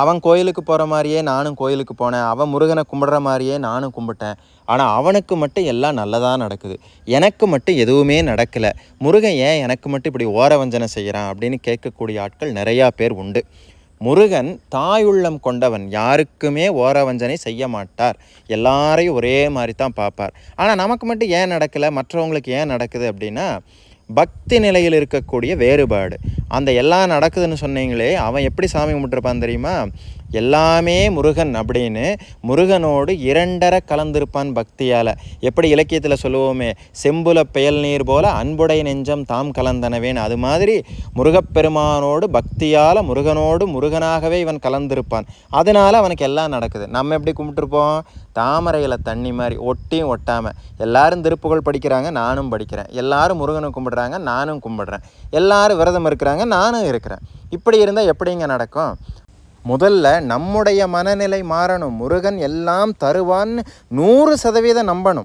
அவன் கோயிலுக்கு போகிற மாதிரியே நானும் கோயிலுக்கு போனேன். அவன் முருகனை கும்பிடுற மாதிரியே நானும் கும்பிட்டேன். ஆனால் அவனுக்கு மட்டும் எல்லாம் நல்லதாக நடக்குது. எனக்கு மட்டும் எதுவுமே நடக்கலை. முருகன் ஏன் எனக்கு மட்டும் இப்படி ஓர வஞ்சனை செய்கிறான் அப்படின்னு கேட்கக்கூடிய ஆட்கள் நிறையா பேர் உண்டு. முருகன் தாயுள்ளம் கொண்டவன். யாருக்குமே ஓர வஞ்சனை செய்ய மாட்டார். எல்லாரையும் ஒரே மாதிரி தான் பார்ப்பார். ஆனால் நமக்கு மட்டும் ஏன் நடக்கலை? மற்றவங்களுக்கு ஏன் நடக்குது அப்படின்னா பக்தி நிலையில் இருக்கக்கூடிய வேறுபாடு. அந்த எல்லாம் நடக்குதுன்னு சொன்னீங்களே அவன் எப்படி சாமி கும்பிட்டுருப்பான் தெரியுமா? எல்லாமே முருகன் அப்படின்னு முருகனோடு இரண்டரை கலந்திருப்பான் பக்தியால். எப்படி இலக்கியத்தில் சொல்லுவோமே செம்புல பெயல் நீர் போல அன்புடை நெஞ்சம் தாம் கலந்தனவேன்னு அது மாதிரி முருகப்பெருமானோடு பக்தியால் முருகனோடு முருகனாகவே இவன் கலந்திருப்பான். அதனால் அவனுக்கு எல்லாம் நடக்குது. நம்ம எப்படி கும்பிட்டுருப்போம்? தாமரையில் தண்ணி மாதிரி ஒட்டியும் ஒட்டாமல் எல்லாரும் திருப்புகழ் படிக்கிறாங்க நானும் படிக்கிறேன். எல்லாரும் முருகனை கும்பிடுறாங்க நானும் கும்பிடுறேன். எல்லாரும் விரதம் இருக்கிறாங்க நானும் இருக்கிறேன். இப்படி இருந்தால் எப்படிங்க நடக்கும்? முதல்ல நம்முடைய மனநிலை மாறணும். முருகன் எல்லாம் தருவான்னு நூறு சதவீதம் நம்பணும்.